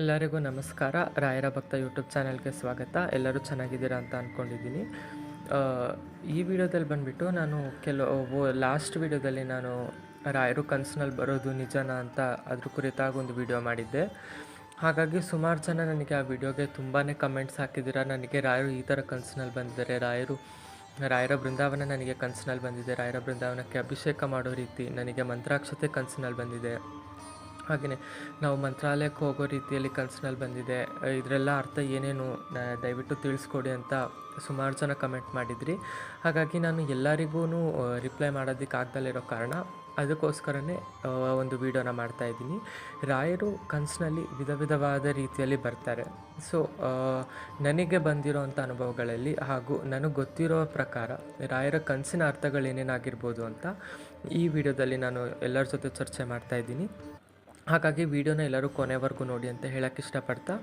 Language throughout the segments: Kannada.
ಎಲ್ಲರಿಗೂ ನಮಸ್ಕಾರ. ರಾಯರ ಭಕ್ತ ಯೂಟ್ಯೂಬ್ ಚಾನಲ್ಗೆ ಸ್ವಾಗತ. ಎಲ್ಲರೂ ಚೆನ್ನಾಗಿದ್ದೀರಾ ಅಂತ ಅಂದ್ಕೊಂಡಿದ್ದೀನಿ ಈ ವಿಡಿಯೋದಲ್ಲಿ ಬಂದುಬಿಟ್ಟು ನಾನು ಕೆಲವು ಲಾಸ್ಟ್ ವಿಡಿಯೋದಲ್ಲಿ ನಾನು ರಾಯರು ಕನಸಿನಲ್ಲಿ ಬರೋದು ನಿಜನಾ ಅಂತ ಅದ್ರ ಕುರಿತಾಗಿ ಒಂದು ವಿಡಿಯೋ ಮಾಡಿದ್ದೆ. ಹಾಗಾಗಿ ಸುಮಾರು ಜನ ನನಗೆ ಆ ವಿಡಿಯೋಗೆ ತುಂಬಾ ಕಮೆಂಟ್ಸ್ ಹಾಕಿದ್ದೀರಾ. ನನಗೆ ರಾಯರು ಈ ಥರ ಕನಸಿನಲ್ಲಿ ಬಂದಿದ್ದಾರೆ. ರಾಯರು, ರಾಯರ ಬೃಂದಾವನ ನನಗೆ ಕನಸಿನಲ್ಲಿ ಬಂದಿದೆ. ರಾಯರ ಬೃಂದಾವನಕ್ಕೆ ಅಭಿಷೇಕ ಮಾಡೋ ರೀತಿ ನನಗೆ ಮಂತ್ರಾಕ್ಷತೆ ಕನಸಿನಲ್ಲಿ ಬಂದಿದೆ. ಹಾಗೆಯೇ ನಾವು ಮಂತ್ರಾಲಯಕ್ಕೆ ಹೋಗೋ ರೀತಿಯಲ್ಲಿ ಕನಸಿನಲ್ಲಿ ಬಂದಿದೆ. ಇದರೆಲ್ಲ ಅರ್ಥ ಏನೇನು? ದಯವಿಟ್ಟು ತಿಳಿಸ್ಕೊಡಿ ಅಂತ ಸುಮಾರು ಜನ ಕಮೆಂಟ್ ಮಾಡಿದ್ರಿ. ಹಾಗಾಗಿ ನಾನು ಎಲ್ಲರಿಗೂ ರಿಪ್ಲೈ ಮಾಡೋದಕ್ಕೆ ಆಗ್ದಲ್ಲಿರೋ ಕಾರಣ ಅದಕ್ಕೋಸ್ಕರನೇ ಒಂದು ವೀಡಿಯೋನ ಮಾಡ್ತಾ ಇದ್ದೀನಿ. ರಾಯರು ಕನಸಿನಲ್ಲಿ ವಿಧ ವಿಧವಾದ ರೀತಿಯಲ್ಲಿ ಬರ್ತಾರೆ. ಸೊ ನನಗೆ ಬಂದಿರೋವಂಥ ಅನುಭವಗಳಲ್ಲಿ ಹಾಗೂ ನನಗೆ ಗೊತ್ತಿರೋ ಪ್ರಕಾರ ರಾಯರ ಕನಸಿನ ಅರ್ಥಗಳೇನೇನಾಗಿರ್ಬೋದು ಅಂತ ಈ ವಿಡಿಯೋದಲ್ಲಿ ನಾನು ಎಲ್ಲರ ಜೊತೆ ಚರ್ಚೆ ಮಾಡ್ತಾ ಇದ್ದೀನಿ. ಹಾಗಾಗಿ ವಿಡಿಯೋನ ಎಲ್ಲರೂ ಕೊನೆವರೆಗೂ ನೋಡಿ ಅಂತ ಹೇಳಕ್ಕೆ ಇಷ್ಟಪಡ್ತಾ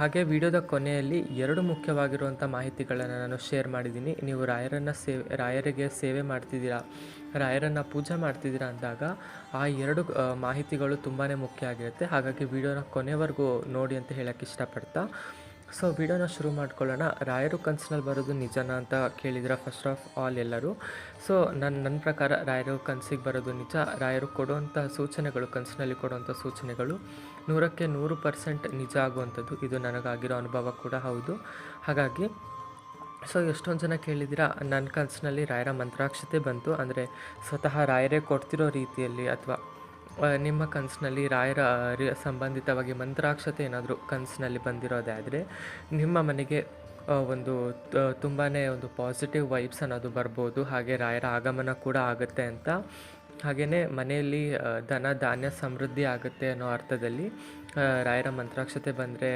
ಹಾಗೆ ವಿಡಿಯೋದ ಕೊನೆಯಲ್ಲಿ ಎರಡು ಮುಖ್ಯವಾಗಿರುವಂಥ ಮಾಹಿತಿಗಳನ್ನು ನಾನು ಶೇರ್ ಮಾಡಿದ್ದೀನಿ. ನೀವು ರಾಯರನ್ನು ಸೇವೆ ರಾಯರಿಗೆ ಸೇವೆ ಮಾಡ್ತಿದ್ದೀರಾ, ರಾಯರನ್ನು ಪೂಜೆ ಮಾಡ್ತಿದ್ದೀರಾ ಅಂದಾಗ ಆ ಎರಡು ಮಾಹಿತಿಗಳು ತುಂಬಾ ಮುಖ್ಯ ಆಗಿರುತ್ತೆ. ಹಾಗಾಗಿ ವಿಡಿಯೋನ ಕೊನೆವರೆಗೂ ನೋಡಿ ಅಂತ ಹೇಳಕ್ಕೆ ಇಷ್ಟಪಡ್ತಾ ಸೊ ವಿಡಿಯೋನ ಶುರು ಮಾಡ್ಕೊಳ್ಳೋಣ. ರಾಯರು ಕನಸಿನಲ್ಲಿ ಬರೋದು ನಿಜನಾ ಅಂತ ಕೇಳಿದ್ರೆ ಫಸ್ಟ್ ಆಫ್ ಆಲ್ ಎಲ್ಲರೂ? ಸೊ ನನ್ನ ನನ್ನ ಪ್ರಕಾರ ರಾಯರು ಕನಸಿಗೆ ಬರೋದು ನಿಜ. ರಾಯರು ಕೊಡುವಂಥ ಸೂಚನೆಗಳು, ಕನಸಿನಲ್ಲಿ ಕೊಡುವಂಥ ಸೂಚನೆಗಳು ನೂರಕ್ಕೆ ನೂರು ಪರ್ಸೆಂಟ್ ನಿಜ ಆಗುವಂಥದ್ದು. ಇದು ನನಗಾಗಿರೋ ಅನುಭವ ಕೂಡ ಹೌದು. ಹಾಗಾಗಿ, ಸೊ, ಎಷ್ಟೊಂದು ಜನ ಕೇಳಿದ್ದೀರಾ ನನ್ನ ಕನಸಿನಲ್ಲಿ ರಾಯರ ಮಂತ್ರಾಕ್ಷತೆ ಬಂತು. ಅಂದರೆ ಸ್ವತಃ ರಾಯರೇ ಕೊಡ್ತಿರೋ ರೀತಿಯಲ್ಲಿ ಅಥವಾ ನಿಮ್ಮ ಕನಸಿನಲ್ಲಿ ರಾಯರ ಸಂಬಂಧಿತವಾಗಿ ಮಂತ್ರಾಕ್ಷತೆ ಏನಾದರೂ ಕನಸಿನಲ್ಲಿ ಬಂದಿರೋದಾದರೆ, ನಿಮ್ಮ ಮನೆಗೆ ಒಂದು ತುಂಬಾ ಒಂದು ಪಾಸಿಟಿವ್ ವೈಬ್ಸ್ ಅನ್ನೋದು ಬರ್ಬೋದು, ಹಾಗೆ ರಾಯರ ಆಗಮನ ಕೂಡ ಆಗುತ್ತೆ ಅಂತ. ಹಾಗೆಯೇ ಮನೆಯಲ್ಲಿ ಧನ, ಧಾನ್ಯ ಸಮೃದ್ಧಿ ಆಗುತ್ತೆ ಅನ್ನೋ ಅರ್ಥದಲ್ಲಿ ರಾಯರ ಮಂತ್ರಾಕ್ಷತೆ ಬಂದರೆ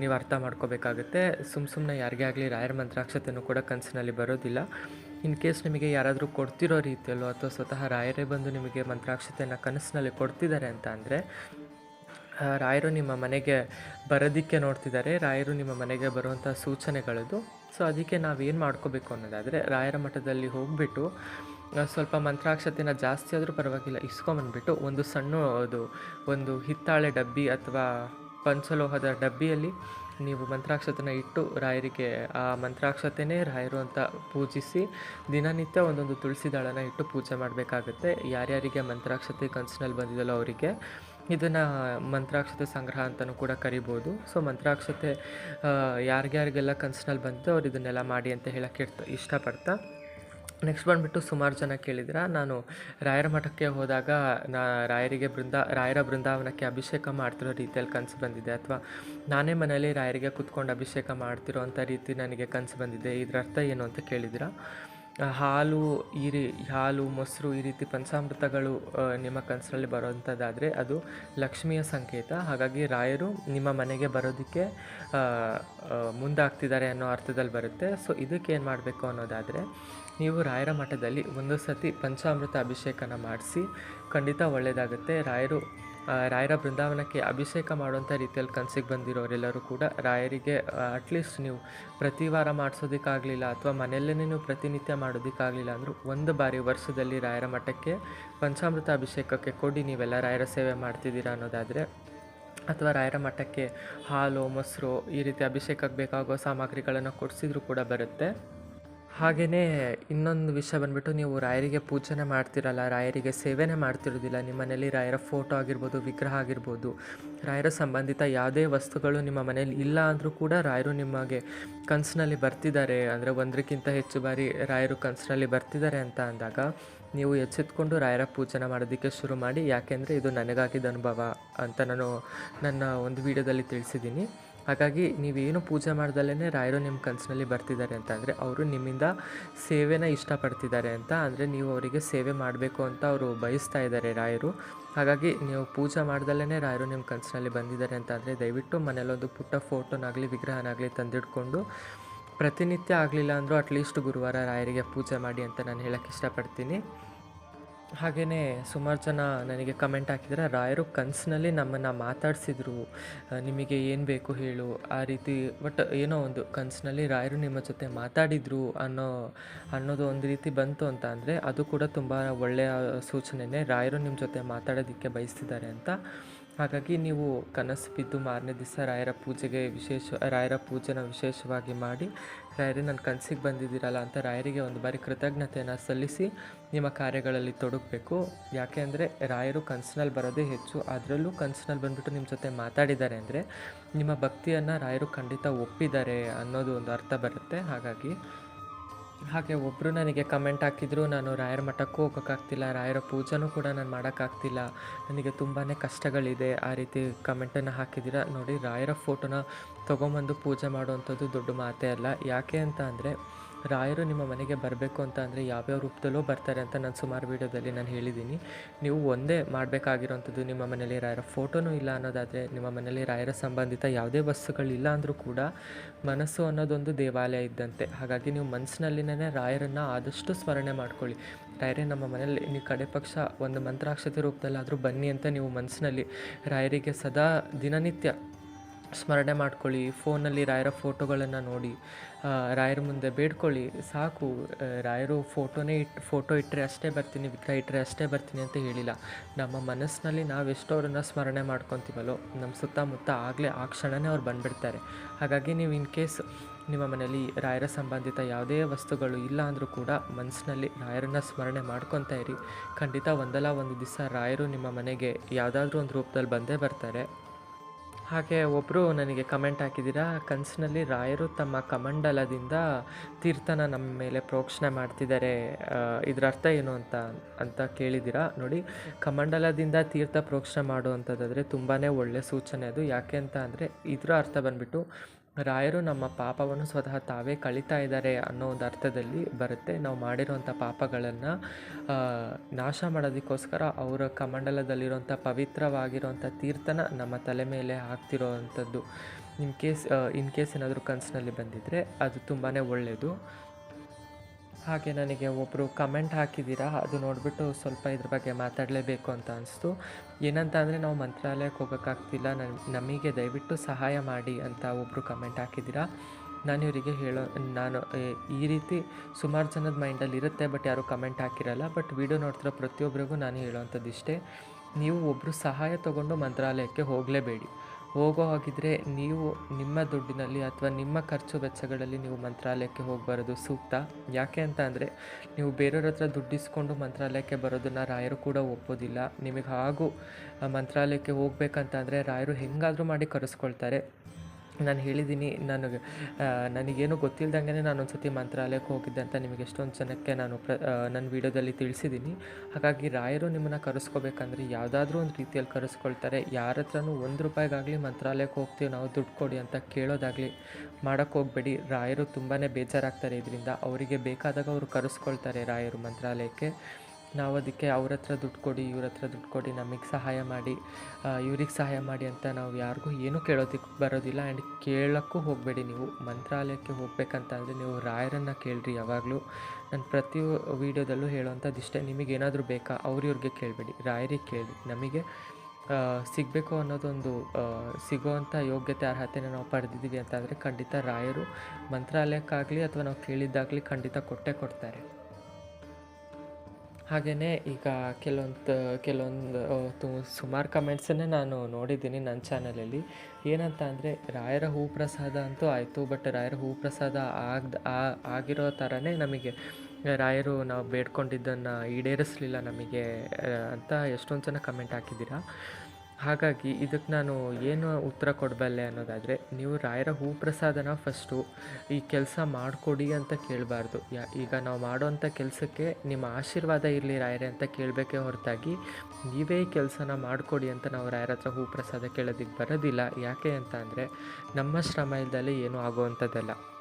ನೀವು ಅರ್ಥ ಮಾಡ್ಕೋಬೇಕಾಗುತ್ತೆ. ಸುಮ್ಮ ಸುಮ್ಮನೆ ಯಾರಿಗೇ ಆಗಲಿ ರಾಯರ ಮಂತ್ರಾಕ್ಷತೆನೂ ಕೂಡ ಕನಸಿನಲ್ಲಿ ಬರೋದಿಲ್ಲ. ಇನ್ ಕೇಸ್ ನಿಮಗೆ ಯಾರಾದರೂ ಕೊಡ್ತಿರೋ ರೀತಿಯಲ್ಲೋ ಅಥವಾ ಸ್ವತಃ ರಾಯರೇ ಬಂದು ನಿಮಗೆ ಮಂತ್ರಾಕ್ಷತೆಯನ್ನು ಕನಸಿನಲ್ಲಿ ಕೊಡ್ತಿದ್ದಾರೆ ಅಂತ ಅಂದರೆ ರಾಯರು ನಿಮ್ಮ ಮನೆಗೆ ಬರೋದಕ್ಕೆ ನೋಡ್ತಿದ್ದಾರೆ, ರಾಯರು ನಿಮ್ಮ ಮನೆಗೆ ಬರುವಂಥ ಸೂಚನೆಗಳದು. ಸೊ ಅದಕ್ಕೆ ನಾವೇನು ಮಾಡ್ಕೋಬೇಕು ಅನ್ನೋದಾದರೆ, ರಾಯರ ಮಠದಲ್ಲಿ ಹೋಗಿಬಿಟ್ಟು ಸ್ವಲ್ಪ ಮಂತ್ರಾಕ್ಷತೆನ ಜಾಸ್ತಿ ಆದರೂ ಪರವಾಗಿಲ್ಲ ಇಸ್ಕೊಂಬಂದ್ಬಿಟ್ಟು ಒಂದು ಸಣ್ಣ, ಅದು ಒಂದು ಹಿತ್ತಾಳೆ ಡಬ್ಬಿ ಅಥವಾ ಪಂಚಲೋಹದ ಡಬ್ಬಿಯಲ್ಲಿ ನೀವು ಮಂತ್ರಾಕ್ಷತೆನ ಇಟ್ಟು ರಾಯರಿಗೆ ಆ ಮಂತ್ರಾಕ್ಷತೆನೇ ರಾಯರು ಅಂತ ಪೂಜಿಸಿ ದಿನನಿತ್ಯ ಒಂದೊಂದು ತುಳಸಿ ದಳನ ಇಟ್ಟು ಪೂಜೆ ಮಾಡಬೇಕಾಗುತ್ತೆ. ಯಾರ್ಯಾರಿಗೆ ಮಂತ್ರಾಕ್ಷತೆ ಕನಸಿನಲ್ಲಿ ಬಂದಿದಲ್ಲ ಅವರಿಗೆ ಇದನ್ನು ಮಂತ್ರಾಕ್ಷತೆ ಸಂಗ್ರಹ ಅಂತಲೂ ಕೂಡ ಕರಿಬೋದು. ಸೊ ಮಂತ್ರಾಕ್ಷತೆ ಯಾರಿಗ್ಯಾರಿಗೆಲ್ಲ ಕನಸಿನಲ್ಲಿ ಬಂತು ಅವ್ರು ಇದನ್ನೆಲ್ಲ ಮಾಡಿ ಅಂತ ಹೇಳೋಕ್ಕೆ ಇರ್ತ ಇಷ್ಟಪಡ್ತಾ ನೆಕ್ಸ್ಟ್ ಬಂದುಬಿಟ್ಟು ಸುಮಾರು ಜನ ಕೇಳಿದ್ರ ನಾನು ರಾಯರ ಮಠಕ್ಕೆ ಹೋದಾಗ ನಾ ರಾಯರಿಗೆ ಬೃಂದ, ರಾಯರ ಬೃಂದಾವನಕ್ಕೆ ಅಭಿಷೇಕ ಮಾಡ್ತಿರೋ ರೀತಿಯಲ್ಲಿ ಕನಸು ಬಂದಿದೆ. ಅಥವಾ ನಾನೇ ಮನೇಲಿ ರಾಯರಿಗೆ ಕುತ್ಕೊಂಡು ಅಭಿಷೇಕ ಮಾಡ್ತಿರೋ ಅಂಥ ರೀತಿ ನನಗೆ ಕನಸು ಬಂದಿದೆ. ಇದರ ಅರ್ಥ ಏನು ಅಂತ ಕೇಳಿದಿರ ಹಾಲು ಈ ರೀ, ಹಾಲು, ಮೊಸರು ಈ ರೀತಿ ಪಂಚಾಮೃತಗಳು ನಿಮ್ಮ ಕನಸಲ್ಲಿ ಬರೋವಂಥದ್ದಾದರೆ ಅದು ಲಕ್ಷ್ಮಿಯ ಸಂಕೇತ. ಹಾಗಾಗಿ ರಾಯರು ನಿಮ್ಮ ಮನೆಗೆ ಬರೋದಕ್ಕೆ ಮುಂದಾಗ್ತಿದ್ದಾರೆ ಅನ್ನೋ ಅರ್ಥದಲ್ಲಿ ಬರುತ್ತೆ. ಸೊ ಇದಕ್ಕೆ ಏನು ಮಾಡಬೇಕು ಅನ್ನೋದಾದರೆ ನೀವು ರಾಯರ ಮಠದಲ್ಲಿ ಒಂದು ಸತಿ ಪಂಚಾಮೃತ ಅಭಿಷೇಕನ ಮಾಡಿಸಿ, ಖಂಡಿತ ಒಳ್ಳೆಯದಾಗುತ್ತೆ ರಾಯರು ರಾಯರ ಬೃಂದಾವನಕ್ಕೆ ಅಭಿಷೇಕ ಮಾಡುವಂಥ ರೀತಿಯಲ್ಲಿ ಕನಸಿಗೆ ಬಂದಿರೋರೆಲ್ಲರೂ ಕೂಡ ರಾಯರಿಗೆ ಅಟ್ಲೀಸ್ಟ್ ನೀವು ಪ್ರತಿ ವಾರ ಮಾಡಿಸೋದಕ್ಕಾಗಲಿಲ್ಲ ಅಥವಾ ಮನೆಯಲ್ಲೇ ನೀವು ಪ್ರತಿನಿತ್ಯ ಮಾಡೋದಕ್ಕಾಗಲಿಲ್ಲ ಅಂದರೂ ಒಂದು ಬಾರಿ ವರ್ಷದಲ್ಲಿ ರಾಯರ ಮಠಕ್ಕೆ ಪಂಚಾಮೃತ ಅಭಿಷೇಕಕ್ಕೆ ಕೊಡಿ. ನೀವೆಲ್ಲ ರಾಯರ ಸೇವೆ ಮಾಡ್ತಿದ್ದೀರಾ ಅನ್ನೋದಾದರೆ, ಅಥವಾ ರಾಯರ ಮಠಕ್ಕೆ ಹಾಲು, ಮೊಸರು ಈ ರೀತಿ ಅಭಿಷೇಕಕ್ಕೆ ಬೇಕಾಗೋ ಸಾಮಗ್ರಿಗಳನ್ನು ಕೊಡಿಸಿದ್ರು ಕೂಡ ಬರುತ್ತೆ. ಹಾಗೆಯೇ ಇನ್ನೊಂದು ವಿಷಯ ಬಂದ್ಬಿಟ್ಟು ನೀವು ರಾಯರಿಗೆ ಪೂಜೆನೇ ಮಾಡ್ತಿರಲ್ಲ, ರಾಯರಿಗೆ ಸೇವೆನೇ ಮಾಡ್ತಿರೋದಿಲ್ಲ. ನಿಮ್ಮ ಮನೇಲಿ ರಾಯರ ಫೋಟೋ ಆಗಿರ್ಬೋದು, ವಿಗ್ರಹ ಆಗಿರ್ಬೋದು, ರಾಯರ ಸಂಬಂಧಿತ ಯಾವುದೇ ವಸ್ತುಗಳು ನಿಮ್ಮ ಮನೇಲಿ ಇಲ್ಲ ಅಂದರೂ ಕೂಡ ರಾಯರು ನಿಮಗೆ ಕನಸಿನಲ್ಲಿ ಬರ್ತಿದ್ದಾರೆ. ಅಂದರೆ ಒಂದಕ್ಕಿಂತ ಹೆಚ್ಚು ಬಾರಿ ರಾಯರು ಕನಸಿನಲ್ಲಿ ಬರ್ತಿದ್ದಾರೆ ಅಂತ ಅಂದಾಗ ನೀವು ಎಚ್ಚೆತ್ಕೊಂಡು ರಾಯರ ಪೂಜನೆ ಮಾಡೋದಕ್ಕೆ ಶುರು ಮಾಡಿ. ಯಾಕೆಂದರೆ ಇದು ನನಗಾಗಿದ್ದ ಅನುಭವ ಅಂತ ನಾನು ನನ್ನ ಒಂದು ವಿಡಿಯೋದಲ್ಲಿ ತಿಳಿಸಿದ್ದೀನಿ. ಹಾಗಾಗಿ ನೀವೇನು ಪೂಜೆ ಮಾಡ್ದಲೇ ರಾಯರು ನಿಮ್ಮ ಕನಸಿನಲ್ಲಿ ಬರ್ತಿದ್ದಾರೆ ಅಂತ ಅಂದರೆ ಅವರು ನಿಮ್ಮಿಂದ ಸೇವೆನ ಇಷ್ಟಪಡ್ತಿದ್ದಾರೆ ಅಂತ ಅಂದರೆ ನೀವು ಅವರಿಗೆ ಸೇವೆ ಮಾಡಬೇಕು ಅಂತ ಅವರು ಬಯಸ್ತಾ ಇದ್ದಾರೆ ರಾಯರು. ಹಾಗಾಗಿ ನೀವು ಪೂಜೆ ಮಾಡ್ದಲೇ ರಾಯರು ನಿಮ್ಮ ಕನಸಿನಲ್ಲಿ ಬಂದಿದ್ದಾರೆ ಅಂತ ಅಂದರೆ ದಯವಿಟ್ಟು ಮನೇಲೊಂದು ಪುಟ್ಟ ಫೋಟೋನಾಗಲಿ, ವಿಗ್ರಹನಾಗಲಿ ತಂದಿಟ್ಕೊಂಡು ಪ್ರತಿನಿತ್ಯ ಆಗಲಿಲ್ಲ ಅಂದರೂ ಅಟ್ಲೀಸ್ಟ್ ಗುರುವಾರ ರಾಯರಿಗೆ ಪೂಜೆ ಮಾಡಿ ಅಂತ ನಾನು ಹೇಳೋಕ್ಕೆ ಇಷ್ಟಪಡ್ತೀನಿ. ಹಾಗೆಯೇ ಸುಮಾರು ಜನ ನನಗೆ ಕಮೆಂಟ್ ಹಾಕಿದರೆ, ರಾಯರು ಕನಸಿನಲ್ಲಿ ನಮ್ಮನ್ನು ಮಾತಾಡಿಸಿದ್ರು. ನಿಮಗೆ ಏನು ಬೇಕು ಹೇಳು. ಆ ರೀತಿ, ಬಟ್ ಏನೋ ಒಂದು ಕನಸಿನಲ್ಲಿ ರಾಯರು ನಿಮ್ಮ ಜೊತೆ ಮಾತಾಡಿದರು ಅನ್ನೋ, ಅನ್ನೋದು ಒಂದು ರೀತಿ ಬಂತು ಅಂತ ಅಂದರೆ, ಅದು ಕೂಡ ತುಂಬ ಒಳ್ಳೆಯ ಸೂಚನೆನೇ ರಾಯರು ನಿಮ್ಮ ಜೊತೆ ಮಾತಾಡೋದಕ್ಕೆ ಬಯಸ್ತಿದ್ದಾರೆ ಅಂತ. ಹಾಗಾಗಿ ನೀವು ಕನಸು ಬಿದ್ದು ಮಾರನೇ ದಿವಸ ರಾಯರ ಪೂಜೆಗೆ ವಿಶೇಷ, ರಾಯರ ಪೂಜೆನ ವಿಶೇಷವಾಗಿ ಮಾಡಿ ರಾಯರೇ ನನ್ನ ಕನಸಿಗೆ ಬಂದಿದ್ದೀರಲ್ಲ ಅಂತ ರಾಯರಿಗೆ ಒಂದು ಬಾರಿ ಕೃತಜ್ಞತೆಯನ್ನು ಸಲ್ಲಿಸಿ ನಿಮ್ಮ ಕಾರ್ಯಗಳಲ್ಲಿ ತೊಡಗಬೇಕು. ಯಾಕೆ ಅಂದರೆ ರಾಯರು ಕನಸಿನಲ್ಲಿ ಬರೋದೇ ಹೆಚ್ಚು ಅದರಲ್ಲೂ ಕನಸಿನಲ್ಲಿ ಬಂದುಬಿಟ್ಟು ನಿಮ್ಮ ಜೊತೆ ಮಾತಾಡಿದ್ದಾರೆ ಅಂದರೆ ನಿಮ್ಮ ಭಕ್ತಿಯನ್ನು ರಾಯರು ಖಂಡಿತ ಒಪ್ಪಿದ್ದಾರೆ ಅನ್ನೋದು ಒಂದು ಅರ್ಥ ಬರುತ್ತೆ. ಹಾಗಾಗಿ ಹಾಗೆ ಒಬ್ಬರು ನನಗೆ ಕಮೆಂಟ್ ಹಾಕಿದ್ರು, ನಾನು ರಾಯರ ಮಠಕ್ಕೂ ಹೋಗೋಕ್ಕಾಗ್ತಿಲ್ಲ, ರಾಯರ ಪೂಜೆನೂ ಕೂಡ ನಾನು ಮಾಡೋಕ್ಕಾಗ್ತಿಲ್ಲ. ನನಗೆ ತುಂಬಾ ಕಷ್ಟಗಳಿದೆ ಆ ರೀತಿ ಕಮೆಂಟನ್ನು ಹಾಕಿದ್ದೀರ? ನೋಡಿ, ರಾಯರ ಫೋಟೋನ ತೊಗೊಂಬಂದು ಪೂಜೆ ಮಾಡುವಂಥದ್ದು ದೊಡ್ಡ ಮಾತೇ ಅಲ್ಲ. ಯಾಕೆ ಅಂತ ಅಂದರೆ ರಾಯರು ನಿಮ್ಮ ಮನೆಗೆ ಬರಬೇಕು ಅಂತ ಅಂದರೆ ಯಾವ್ಯಾವ ರೂಪದಲ್ಲೂ ಬರ್ತಾರೆ ಅಂತ ನಾನು ಸುಮಾರು ವೀಡಿಯೋದಲ್ಲಿ ನಾನು ಹೇಳಿದ್ದೀನಿ. ನೀವು ಒಂದೇ ಮಾಡಬೇಕಾಗಿರೋಂಥದ್ದು ನಿಮ್ಮ ಮನೆಯಲ್ಲಿ ರಾಯರ ಫೋಟೋನೂ ಇಲ್ಲ ಅನ್ನೋದಾದರೆ ನಿಮ್ಮ ಮನೆಯಲ್ಲಿ ರಾಯರ ಸಂಬಂಧಿತ ಯಾವುದೇ ವಸ್ತುಗಳಿಲ್ಲ ಅಂದರೂ ಕೂಡ ಮನಸ್ಸು ಅನ್ನೋದೊಂದು ದೇವಾಲಯ ಇದ್ದಂತೆ. ಹಾಗಾಗಿ ನೀವು ಮನಸ್ಸಿನಲ್ಲಿನೇ ರಾಯರನ್ನು ಆದಷ್ಟು ಸ್ಮರಣೆ ಮಾಡ್ಕೊಳ್ಳಿ. ರಾಯರೇ, ನಮ್ಮ ಮನೆಯಲ್ಲಿ ನೀವು ಕಡೆ ಪಕ್ಷ ಒಂದು ಮಂತ್ರಾಕ್ಷತೆ ರೂಪದಲ್ಲಾದರೂ ಬನ್ನಿ ಅಂತ ನೀವು ಮನಸ್ಸಿನಲ್ಲಿ ರಾಯರಿಗೆ ಸದಾ ದಿನನಿತ್ಯ ಸ್ಮರಣೆ ಮಾಡ್ಕೊಳ್ಳಿ, ಫೋನಲ್ಲಿ ರಾಯರ ಫೋಟೋಗಳನ್ನು ನೋಡಿ ರಾಯರ ಮುಂದೆ ಬೇಡ್ಕೊಳ್ಳಿ. ಸಾಕು ರಾಯರು ಫೋಟೋನೇ ಇಟ್ಟು ಫೋಟೋ ಇಟ್ಟರೆ ಅಷ್ಟೇ ಬರ್ತೀನಿ, ವಿಗ್ರಹ ಇಟ್ಟರೆ ಅಷ್ಟೇ ಬರ್ತೀನಿ ಅಂತ ಹೇಳಿಲ್ಲ. ನಮ್ಮ ಮನಸ್ಸಿನಲ್ಲಿ ನಾವು ಸ್ಮರಣೆ ಮಾಡ್ಕೊತೀವಲ್ಲೋ, ನಮ್ಮ ಸುತ್ತಮುತ್ತ ಆಗಲೇ ಆ ಕ್ಷಣವೇ ಅವ್ರು ಬಂದುಬಿಡ್ತಾರೆ. ಹಾಗಾಗಿ ನೀವು ಇನ್ ಕೇಸ್ ನಿಮ್ಮ ಮನೆಯಲ್ಲಿ ರಾಯರ ಸಂಬಂಧಿತ ಯಾವುದೇ ವಸ್ತುಗಳು ಇಲ್ಲ ಅಂದರೂ ಕೂಡ ಮನಸ್ಸಿನಲ್ಲಿ ರಾಯರನ್ನ ಸ್ಮರಣೆ ಮಾಡ್ಕೊತಾ ಇರಿ. ಖಂಡಿತ ಒಂದಲ್ಲ ಒಂದು ದಿವಸ ರಾಯರು ನಿಮ್ಮ ಮನೆಗೆ ಯಾವುದಾದ್ರೂ ಒಂದು ರೂಪದಲ್ಲಿ ಬಂದೇ ಬರ್ತಾರೆ. ಹಾಗೆ ಒಬ್ಬರು ನನಗೆ ಕಮೆಂಟ್ ಹಾಕಿದ್ದೀರಾ, ಕನಸಿನಲ್ಲಿ ರಾಯರು ತಮ್ಮ ಕಮಂಡಲದಿಂದ ತೀರ್ಥನ ನಮ್ಮ ಮೇಲೆ ಪ್ರೋಕ್ಷಣೆ ಮಾಡ್ತಿದ್ದಾರೆ ಇದರ ಅರ್ಥ ಏನು ಅಂತ ಅಂತ ಕೇಳಿದ್ದೀರಾ? ನೋಡಿ, ಕಮಂಡಲದಿಂದ ತೀರ್ಥ ಪ್ರೋಕ್ಷಣೆ ಮಾಡುವಂಥದ್ದಾದರೆ ತುಂಬಾ ಒಳ್ಳೆಯ ಸೂಚನೆ ಅದು. ಯಾಕೆ ಅಂತ ಅಂದರೆ ಇದರ ಅರ್ಥ ಬಂದ್ಬಿಟ್ಟು ರಾಯರು ನಮ್ಮ ಪಾಪವನ್ನು ಸ್ವತಃ ತಾವೇ ಕಳೀತಾ ಇದ್ದಾರೆ ಅನ್ನೋ ಒಂದು ಅರ್ಥದಲ್ಲಿ ಬರುತ್ತೆ. ನಾವು ಮಾಡಿರೋಂಥ ಪಾಪಗಳನ್ನು ನಾಶ ಮಾಡೋದಕ್ಕೋಸ್ಕರ ಅವರ ಕಮಂಡಲದಲ್ಲಿರುವಂಥ ಪವಿತ್ರವಾಗಿರುವಂಥ ತೀರ್ಥನ ನಮ್ಮ ತಲೆ ಮೇಲೆ ಹಾಕ್ತಿರೋ ಅಂಥದ್ದು ಇನ್ ಕೇಸ್ ಇನ್ ಕೇಸ್ ಏನಾದರೂ ಕನಸಿನಲ್ಲಿ ಬಂದಿದ್ದರೆ ಅದು ತುಂಬಾ ಒಳ್ಳೆಯದು. ಹಾಗೆ ನನಗೆ ಒಬ್ಬರು ಕಮೆಂಟ್ ಹಾಕಿದ್ದೀರಾ, ಅದು ನೋಡಿಬಿಟ್ಟು ಸ್ವಲ್ಪ ಇದ್ರ ಬಗ್ಗೆ ಮಾತಾಡಲೇಬೇಕು ಅಂತ ಅನಿಸ್ತು. ಏನಂತ ಅಂದರೆ ನಾವು ಮಂತ್ರಾಲಯಕ್ಕೆ ಹೋಗೋಕ್ಕಾಗ್ತಿಲ್ಲ ನನ್ನ ನಮಗೆ ದಯವಿಟ್ಟು ಸಹಾಯ ಮಾಡಿ ಅಂತ ಒಬ್ಬರು ಕಮೆಂಟ್ ಹಾಕಿದ್ದೀರಾ. ನಾನು ಇವರಿಗೆ ಹೇಳೋ, ನಾನು ಈ ರೀತಿ ಸುಮಾರು ಜನದ ಮೈಂಡಲ್ಲಿ ಇರುತ್ತೆ, ಬಟ್ ಯಾರೂ ಕಮೆಂಟ್ ಹಾಕಿರಲ್ಲ. ಬಟ್ ವಿಡಿಯೋ ನೋಡ್ತಿರೋ ಪ್ರತಿಯೊಬ್ಬರಿಗೂ ನಾನು ಹೇಳೋವಂಥದ್ದು ಇಷ್ಟೇ ನೀವು ಒಬ್ಬರು ಸಹಾಯ ತಗೊಂಡು ಮಂತ್ರಾಲಯಕ್ಕೆ ಹೋಗಲೇಬೇಡಿ. ಹೋಗೋ ಹಾಗಿದ್ರೆ ನೀವು ನಿಮ್ಮ ದುಡ್ಡಿನಲ್ಲಿ ಅಥವಾ ನಿಮ್ಮ ಖರ್ಚು ವೆಚ್ಚಗಳಲ್ಲಿ ನೀವು ಮಂತ್ರಾಲಯಕ್ಕೆ ಹೋಗಬಾರದು ಸೂಕ್ತ. ಯಾಕೆ ಅಂತ ಅಂದರೆ ನೀವು ಬೇರೆಯವ್ರ ಹತ್ರ ದುಡ್ಡಿಸ್ಕೊಂಡು ಮಂತ್ರಾಲಯಕ್ಕೆ ಬರೋದನ್ನು ರಾಯರು ಕೂಡ ಒಪ್ಪೋದಿಲ್ಲ. ನಿಮಗೆ ಹಾಗೂ ಮಂತ್ರಾಲಯಕ್ಕೆ ಹೋಗಬೇಕಂತ ಅಂದರೆ ರಾಯರು ಹೆಂಗಾದರೂ ಮಾಡಿ ಕರೆಸ್ಕೊಳ್ತಾರೆ. ನಾನು ಹೇಳಿದ್ದೀನಿ, ನನಗೆ ನನಗೇನು ಗೊತ್ತಿಲ್ದಂಗೆ ನಾನು ಒಂದು ಸತಿ ಮಂತ್ರಾಲಯಕ್ಕೆ ಹೋಗಿದ್ದೆ ಅಂತ ನಿಮಗೆ ಎಷ್ಟೊಂದು ಜನಕ್ಕೆ ನಾನು ಪ್ರ ನನ್ನ ವೀಡಿಯೋದಲ್ಲಿ ತಿಳಿಸಿದ್ದೀನಿ. ಹಾಗಾಗಿ ರಾಯರು ನಿಮ್ಮನ್ನು ಕರೆಸ್ಕೋಬೇಕಂದ್ರೆ ಯಾವುದಾದ್ರೂ ಒಂದು ರೀತಿಯಲ್ಲಿ ಕರೆಸ್ಕೊಳ್ತಾರೆ. ಯಾರ ಹತ್ರನೂ ಒಂದು ರೂಪಾಯಿಗಾಗಲಿ ಮಂತ್ರಾಲಯಕ್ಕೆ ಹೋಗ್ತೀವಿ, ನಾವು ದುಡ್ಡು ಕೊಡಿ ಅಂತ ಕೇಳೋದಾಗಲಿ ಮಾಡೋಕ್ಕೆ ಹೋಗಬೇಡಿ. ರಾಯರು ತುಂಬಾ ಬೇಜಾರಾಗ್ತಾರೆ ಇದರಿಂದ. ಅವರಿಗೆ ಬೇಕಾದಾಗ ಅವರು ಕರೆಸ್ಕೊಳ್ತಾರೆ ರಾಯರು ಮಂತ್ರಾಲಯಕ್ಕೆ. ನಾವು ಅದಕ್ಕೆ ಅವ್ರ ಹತ್ರ ದುಡ್ಡು ಕೊಡಿ, ಇವ್ರ ಹತ್ರ ದುಡ್ಡು ಕೊಡಿ, ನಮಗೆ ಸಹಾಯ ಮಾಡಿ ಇವ್ರಿಗೆ ಸಹಾಯ ಮಾಡಿ ಅಂತ ನಾವು ಯಾರಿಗೂ ಏನೂ ಕೇಳೋದಕ್ಕೆ ಬರೋದಿಲ್ಲ. ಆ್ಯಂಡ್ ಕೇಳೋಕ್ಕೂ ಹೋಗಬೇಡಿ ನೀವು. ಮಂತ್ರಾಲಯಕ್ಕೆ ಹೋಗ್ಬೇಕಂತಂದರೆ ನೀವು ರಾಯರನ್ನು ಕೇಳಿರಿ ಯಾವಾಗಲೂ. ನಾನು ಪ್ರತಿ ವೀಡಿಯೋದಲ್ಲೂ ಹೇಳೋವಂಥದ್ದು ಇಷ್ಟೇ. ನಿಮಗೇನಾದರೂ ಬೇಕಾ ಅವ್ರಿವ್ರಿಗೆ ಕೇಳಬೇಡಿ. ರಾಯರಿಗೆ ಕೇಳಿ ನಮಗೆ ಸಿಗಬೇಕು ಅನ್ನೋದೊಂದು ಸಿಗೋವಂಥ ಯೋಗ್ಯತೆ, ಅರ್ಹತೆನ ನಾವು ಪಡೆದಿದ್ದೀವಿ ಅಂತಂದರೆ ಖಂಡಿತ ರಾಯರು ಮಂತ್ರಾಲಯಕ್ಕಾಗಲಿ ಅಥವಾ ನಾವು ಕೇಳಿದ್ದಾಗಲಿ ಖಂಡಿತ ಕೊಟ್ಟೇ ಕೊಡ್ತಾರೆ. ಹಾಗೆಯೇ ಈಗ ಕೆಲವೊಂದು ಕೆಲವೊಂದು ಸುಮಾರು ಕಮೆಂಟ್ಸನ್ನೇ ನಾನು ನೋಡಿದ್ದೀನಿ ನನ್ನ ಚಾನಲಲ್ಲಿ ಏನಂತ ಅಂದರೆ, ರಾಯರ ಹೂ ಪ್ರಸಾದ ಅಂತೂ ಆಯಿತು ಬಟ್ ರಾಯರ ಹೂ ಪ್ರಸಾದ ಆಗ್ದ ಆಗಿರೋ ಥರನೇ ನಮಗೆ, ರಾಯರು ನಾವು ಬೇಡ್ಕೊಂಡಿದ್ದನ್ನು ಈಡೇರಿಸಲಿಲ್ಲ ನಮಗೆ ಅಂತ ಎಷ್ಟೊಂದು ಜನ ಕಮೆಂಟ್ ಹಾಕಿದ್ದೀರಾ. ಹಾಗಾಗಿ ಇದಕ್ಕೆ ನಾನು ಏನು ಉತ್ತರ ಕೊಡಬಲ್ಲೆ ಅನ್ನೋದಾದರೆ, ನೀವು ರಾಯರ ಹೂ ಪ್ರಸಾದನ ಫಸ್ಟು ಈ ಕೆಲಸ ಮಾಡಿಕೊಡಿ ಅಂತ ಕೇಳಬಾರ್ದು. ಯಾ, ಈಗ ನಾವು ಮಾಡೋವಂಥ ಕೆಲಸಕ್ಕೆ ನಿಮ್ಮ ಆಶೀರ್ವಾದ ಇರಲಿ ರಾಯರೇ ಅಂತ ಕೇಳಬೇಕೇ ಹೊರತಾಗಿ, ನೀವೇ ಈ ಕೆಲಸನ ಮಾಡಿಕೊಡಿ ಅಂತ ನಾವು ರಾಯರ ಹತ್ರ ಹೂ ಪ್ರಸಾದ ಕೇಳೋದಕ್ಕೆ ಬರೋದಿಲ್ಲ. ಯಾಕೆ ಅಂತ ಅಂದರೆ, ನಮ್ಮ ಶ್ರಮ ಇಲ್ದಲೆ ಏನೂ ಆಗುವಂಥದ್ದಲ್ಲ.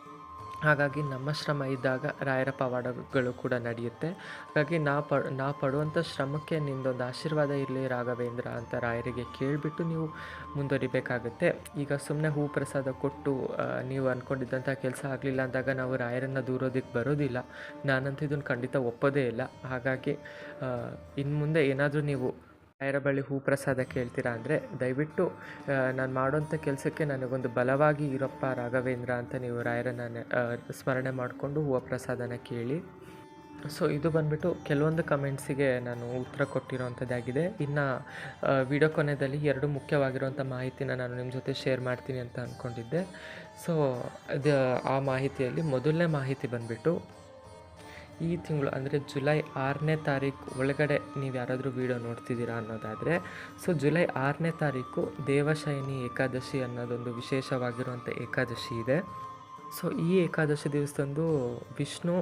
ಹಾಗಾಗಿ ನಮ್ಮ ಶ್ರಮ ಇದ್ದಾಗ ರಾಯರ ಪವಾಡಗಳು ಕೂಡ ನಡೆಯುತ್ತೆ. ಹಾಗಾಗಿ ನಾ ಪ, ನಾ ಪಡುವಂಥ ಶ್ರಮಕ್ಕೆ ನಿಂದೊಂದು ಆಶೀರ್ವಾದ ಇರಲಿ ರಾಘವೇಂದ್ರ ಅಂತ ರಾಯರಿಗೆ ಕೇಳಿಬಿಟ್ಟು ನೀವು ಮುಂದುವರಿಬೇಕಾಗುತ್ತೆ. ಈಗ ಸುಮ್ಮನೆ ಹೂ ಪ್ರಸಾದ ಕೊಟ್ಟು ನೀವು ಅಂದ್ಕೊಂಡಿದ್ದಂಥ ಕೆಲಸ ಆಗಲಿಲ್ಲ ಅಂದಾಗ ನಾವು ರಾಯರನ್ನು ದೂರೋದಕ್ಕೆ ಬರೋದಿಲ್ಲ. ನಾನಂತೂ ಇದನ್ನು ಖಂಡಿತ ಒಪ್ಪೋದೇ ಇಲ್ಲ. ಹಾಗಾಗಿ ಇನ್ನು ಮುಂದೆ ಏನಾದರೂ ನೀವು ರಾಯರ ಬಳಿ ಹೂ ಪ್ರಸಾದ ಕೇಳ್ತೀರಾ ಅಂದರೆ, ದಯವಿಟ್ಟು ನಾನು ಮಾಡೋಂಥ ಕೆಲಸಕ್ಕೆ ನನಗೊಂದು ಬಲವಾಗಿ ಇರಪ್ಪ ರಾಘವೇಂದ್ರ ಅಂತ ನೀವು ರಾಯರನ್ನ ಸ್ಮರಣೆ ಮಾಡಿಕೊಂಡು ಹೂವು ಪ್ರಸಾದನ ಕೇಳಿ. ಸೊ ಇದು ಬಂದ್ಬಿಟ್ಟು ಕೆಲವೊಂದು ಕಮೆಂಟ್ಸಿಗೆ ನಾನು ಉತ್ತರ ಕೊಟ್ಟಿರೋವಂಥದ್ದಾಗಿದೆ ಇನ್ನು ವಿಡಿಯೋ ಕೊನೆಯಲ್ಲಿ ಎರಡು ಮುಖ್ಯವಾಗಿರುವಂಥ ಮಾಹಿತಿನ ನಾನು ನಿಮ್ಮ ಜೊತೆ ಶೇರ್ ಮಾಡ್ತೀನಿ ಅಂತ ಅಂದ್ಕೊಂಡಿದ್ದೆ ಸೊ ಅದು, ಆ ಮಾಹಿತಿಯಲ್ಲಿ ಮೊದಲನೇ ಮಾಹಿತಿ ಬಂದ್ಬಿಟ್ಟು ಈ ತಿಂಗಳು ಅಂದರೆ ಜುಲೈ ಆರನೇ ತಾರೀಕು ಒಳಗಡೆ ನೀವು ಯಾರಾದರೂ ವೀಡಿಯೋ ನೋಡ್ತಿದ್ದೀರಾ ಅನ್ನೋದಾದರೆ ಸೊ ಜುಲೈ ಆರನೇ ತಾರೀಕು ದೇವಶಯನಿ ಏಕಾದಶಿ ಅನ್ನೋದೊಂದು ವಿಶೇಷವಾಗಿರುವಂಥ ಏಕಾದಶಿ ಇದೆ. ಸೊ ಈ ಏಕಾದಶಿ ದಿವಸದಂದು ವಿಷ್ಣು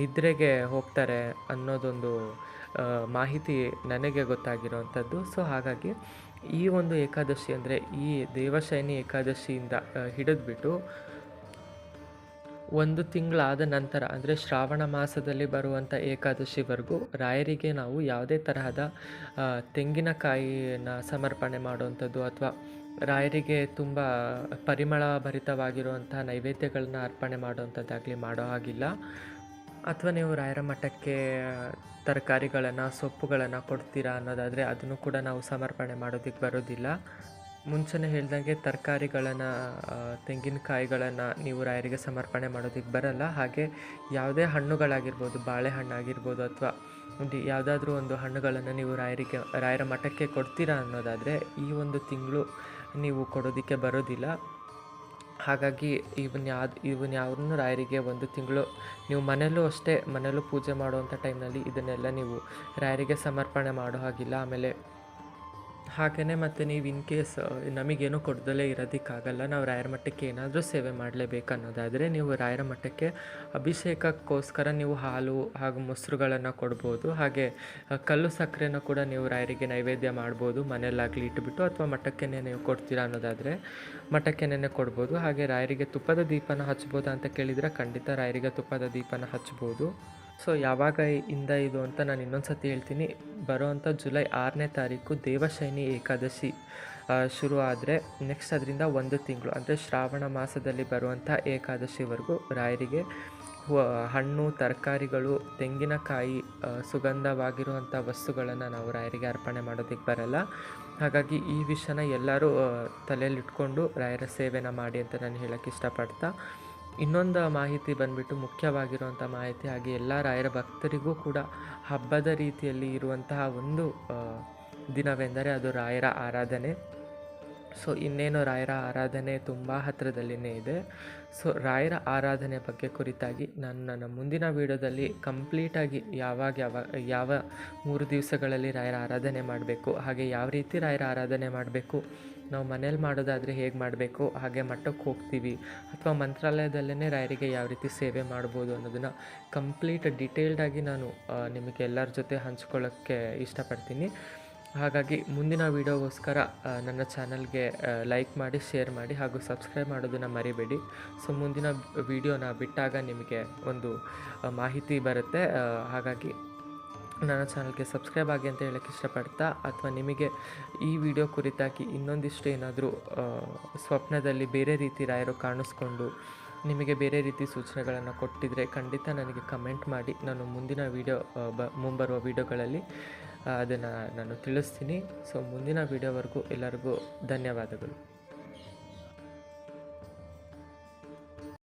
ನಿದ್ರೆಗೆ ಹೋಗ್ತಾರೆ ಅನ್ನೋದೊಂದು ಮಾಹಿತಿ ನನಗೆ ಗೊತ್ತಾಗಿರೋವಂಥದ್ದು. ಸೊ ಹಾಗಾಗಿ ಈ ಒಂದು ಏಕಾದಶಿ ಅಂದರೆ ಈ ದೇವಶಯನಿ ಏಕಾದಶಿಯಿಂದ ಹಿಡಿದ್ಬಿಟ್ಟು ಒಂದು ತಿಂಗಳಾದ ನಂತರ, ಅಂದರೆ ಶ್ರಾವಣ ಮಾಸದಲ್ಲಿ ಬರುವಂಥ ಏಕಾದಶಿವರೆಗೂ ರಾಯರಿಗೆ ನಾವು ಯಾವುದೇ ತರಹದ ತೆಂಗಿನಕಾಯಿಯನ್ನು ಸಮರ್ಪಣೆ ಮಾಡುವಂಥದ್ದು ಅಥವಾ ರಾಯರಿಗೆ ತುಂಬ ಪರಿಮಳ ಭರಿತವಾಗಿರುವಂಥ ನೈವೇದ್ಯಗಳನ್ನ ಅರ್ಪಣೆ ಮಾಡುವಂಥದ್ದಾಗಲಿ ಮಾಡೋ ಹಾಗಿಲ್ಲ. ಅಥವಾ ನೀವು ರಾಯರ ಮಠಕ್ಕೆ ತರಕಾರಿಗಳನ್ನು, ಸೊಪ್ಪುಗಳನ್ನು ಕೊಡ್ತೀರಾ ಅನ್ನೋದಾದರೆ ಅದನ್ನು ಕೂಡ ನಾವು ಸಮರ್ಪಣೆ ಮಾಡೋದಕ್ಕೆ ಬರೋದಿಲ್ಲ. ಮುಂಚೆನೇ ಹೇಳ್ದಂಗೆ ತರಕಾರಿಗಳನ್ನು ತೆಂಗಿನಕಾಯಿಗಳನ್ನು ನೀವು ರಾಯರಿಗೆ ಸಮರ್ಪಣೆ ಮಾಡೋದಕ್ಕೆ ಬರಲ್ಲ. ಹಾಗೆ ಯಾವುದೇ ಹಣ್ಣುಗಳಾಗಿರ್ಬೋದು, ಬಾಳೆಹಣ್ಣಾಗಿರ್ಬೋದು ಅಥವಾ ಒಂದು ಯಾವುದಾದ್ರೂ ಒಂದು ಹಣ್ಣುಗಳನ್ನು ನೀವು ರಾಯರಿಗೆ, ರಾಯರ ಮಠಕ್ಕೆ ಕೊಡ್ತೀರಾ ಅನ್ನೋದಾದರೆ ಈ ಒಂದು ತಿಂಗಳು ನೀವು ಕೊಡೋದಕ್ಕೆ ಬರೋದಿಲ್ಲ. ಹಾಗಾಗಿ ಇವನ್ ಯಾವ್ದು, ಇವನ್ ಯಾವ್ದನ್ನು ರಾಯರಿಗೆ ಒಂದು ತಿಂಗಳು ನೀವು ಮನೆಯಲ್ಲೂ ಅಷ್ಟೇ ಮನೆಯಲ್ಲೂ ಪೂಜೆ ಮಾಡುವಂಥ ಟೈಮ್ನಲ್ಲಿ ಇದನ್ನೆಲ್ಲ ನೀವು ರಾಯರಿಗೆ ಸಮರ್ಪಣೆ ಮಾಡೋ ಹಾಗಿಲ್ಲ. ಆಮೇಲೆ ಹಾಗೆಯೇ ಮತ್ತು ನೀವು ಇನ್ ಕೇಸ್ ನಮಗೇನು ಕೊಡ್ದಲೇ ಇರೋದಕ್ಕಾಗಲ್ಲ, ನಾವು ರಾಯರ ಮಠಕ್ಕೆ ಏನಾದರೂ ಸೇವೆ ಮಾಡಲೇಬೇಕು ಅನ್ನೋದಾದರೆ ನೀವು ರಾಯರ ಮಠಕ್ಕೆ ಅಭಿಷೇಕಕ್ಕೋಸ್ಕರ ನೀವು ಹಾಲು ಹಾಗೂ ಮೊಸರುಗಳನ್ನು ಕೊಡ್ಬೋದು. ಹಾಗೆ ಕಲ್ಲು ಸಕ್ಕರೆನ ಕೂಡ ನೀವು ರಾಯರಿಗೆ ನೈವೇದ್ಯ ಮಾಡ್ಬೋದು, ಮನೆಯಲ್ಲಾಗಲಿ ಇಟ್ಬಿಟ್ಟು ಅಥವಾ ಮಠಕ್ಕೇನೆ ನೀವು ಕೊಡ್ತೀರಾ ಅನ್ನೋದಾದರೆ ಮಠಕ್ಕೇನೆ ಕೊಡ್ಬೋದು. ಹಾಗೆ ರಾಯರಿಗೆ ತುಪ್ಪದ ದೀಪನ ಹಚ್ಬೋದಾ ಅಂತ ಕೇಳಿದರೆ ಖಂಡಿತ ರಾಯರಿಗೆ ತುಪ್ಪದ ದೀಪನ ಹಚ್ಬೋದು. ಸೊ ಯಾವಾಗ ಇಂದ ಇದು ಅಂತ ನಾನು ಇನ್ನೊಂದು ಸತಿ ಹೇಳ್ತೀನಿ. ಬರುವಂಥ ಜುಲೈ ಆರನೇ ತಾರೀಕು ದೇವಶೈನಿ ಏಕಾದಶಿ ಶುರು ಆದರೆ ನೆಕ್ಸ್ಟ್ ಅದರಿಂದ ಒಂದು ತಿಂಗಳು, ಅಂದರೆ ಶ್ರಾವಣ ಮಾಸದಲ್ಲಿ ಬರುವಂಥ ಏಕಾದಶಿವರೆಗೂ ರಾಯರಿಗೆ ಹಣ್ಣು, ತರಕಾರಿಗಳು, ತೆಂಗಿನಕಾಯಿ ಸುಗಂಧವಾಗಿರುವಂಥ ವಸ್ತುಗಳನ್ನು ನಾವು ರಾಯರಿಗೆ ಅರ್ಪಣೆ ಮಾಡೋದಕ್ಕೆ ಬರಲ್ಲ. ಹಾಗಾಗಿ ಈ ವಿಷಯನ ಎಲ್ಲರೂ ತಲೆಯಲ್ಲಿಟ್ಕೊಂಡು ರಾಯರ ಸೇವೆನ ಮಾಡಿ ಅಂತ ನಾನು ಹೇಳೋಕ್ಕೆ ಇಷ್ಟಪಡ್ತಾ. ಇನ್ನೊಂದು ಮಾಹಿತಿ ಬಂದ್ಬಿಟ್ಟು ಮುಖ್ಯವಾಗಿರುವಂಥ ಮಾಹಿತಿ ಹಾಗೆ ಎಲ್ಲ ರಾಯರ ಭಕ್ತರಿಗೂ ಕೂಡ ಹಬ್ಬದ ರೀತಿಯಲ್ಲಿ ಇರುವಂತಹ ಒಂದು ದಿನವೆಂದರೆ ಅದು ರಾಯರ ಆರಾಧನೆ. ಸೊ ಇನ್ನೇನು ರಾಯರ ಆರಾಧನೆ ತುಂಬ ಹತ್ತಿರದಲ್ಲಿನೇ ಇದೆ. ಸೊ ರಾಯರ ಆರಾಧನೆ ಬಗ್ಗೆ ಕುರಿತಾಗಿ ನಾನು ನನ್ನ ಮುಂದಿನ ವೀಡಿಯೋದಲ್ಲಿ ಕಂಪ್ಲೀಟಾಗಿ ಯಾವಾಗ, ಯಾವ ಯಾವ ಮೂರು ದಿವಸಗಳಲ್ಲಿ ರಾಯರ ಆರಾಧನೆ ಮಾಡಬೇಕು, ಹಾಗೆ ಯಾವ ರೀತಿ ರಾಯರ ಆರಾಧನೆ ಮಾಡಬೇಕು, ನಾವು ಮನೇಲಿ ಮಾಡೋದಾದರೆ ಹೇಗೆ ಮಾಡಬೇಕು, ಹಾಗೆ ಮಠಕ್ಕೆ ಹೋಗ್ತೀವಿ, ಅಥವಾ ಮಂತ್ರಾಲಯದಲ್ಲೇ ರಾಯರಿಗೆ ಯಾವ ರೀತಿ ಸೇವೆ ಮಾಡ್ಬೋದು ಅನ್ನೋದನ್ನು ಕಂಪ್ಲೀಟ್ ಡಿಟೇಲ್ಡಾಗಿ ನಾನು ನಿಮಗೆ ಎಲ್ಲರ ಜೊತೆ ಹಂಚ್ಕೊಳ್ಳೋಕ್ಕೆ ಇಷ್ಟಪಡ್ತೀನಿ. ಹಾಗಾಗಿ ಮುಂದಿನ ವೀಡಿಯೋಗೋಸ್ಕರ ನನ್ನ ಚಾನಲ್ಗೆ ಲೈಕ್ ಮಾಡಿ, ಶೇರ್ ಮಾಡಿ ಹಾಗೂ ಸಬ್ಸ್ಕ್ರೈಬ್ ಮಾಡೋದನ್ನು ಮರಿಬೇಡಿ. ಸೊ, ಮುಂದಿನ ವೀಡಿಯೋನ ಬಿಟ್ಟಾಗ ನಿಮಗೆ ಒಂದು ಮಾಹಿತಿ ಬರುತ್ತೆ. ಹಾಗಾಗಿ ನನ್ನ ಚಾನಲ್ಗೆ ಸಬ್ಸ್ಕ್ರೈಬ್ ಆಗಿ ಅಂತ ಹೇಳಕ್ಕೆ ಇಷ್ಟಪಡ್ತಾ, ಅಥವಾ ನಿಮಗೆ ಈ ವಿಡಿಯೋ ಕುರಿತಾಗಿ ಇನ್ನೊಂದಿಷ್ಟು ಏನಾದರೂ ಸ್ವಪ್ನದಲ್ಲಿ ಬೇರೆ ರೀತಿ ರಾಯರು ಕಾಣಿಸ್ಕೊಂಡು ನಿಮಗೆ ಬೇರೆ ರೀತಿ ಸೂಚನೆಗಳನ್ನು ಕೊಟ್ಟಿದ್ದರೆ ಖಂಡಿತ ನನಗೆ ಕಮೆಂಟ್ ಮಾಡಿ. ನಾನು ಮುಂದಿನ ವೀಡಿಯೋ ಬ, ಮುಂಬರುವ ವೀಡಿಯೋಗಳಲ್ಲಿ ಅದನ್ನು ನಾನು ತಿಳಿಸ್ತೀನಿ. ಸೊ ಮುಂದಿನ ವೀಡಿಯೋವರೆಗೂ ಎಲ್ಲರಿಗೂ ಧನ್ಯವಾದಗಳು.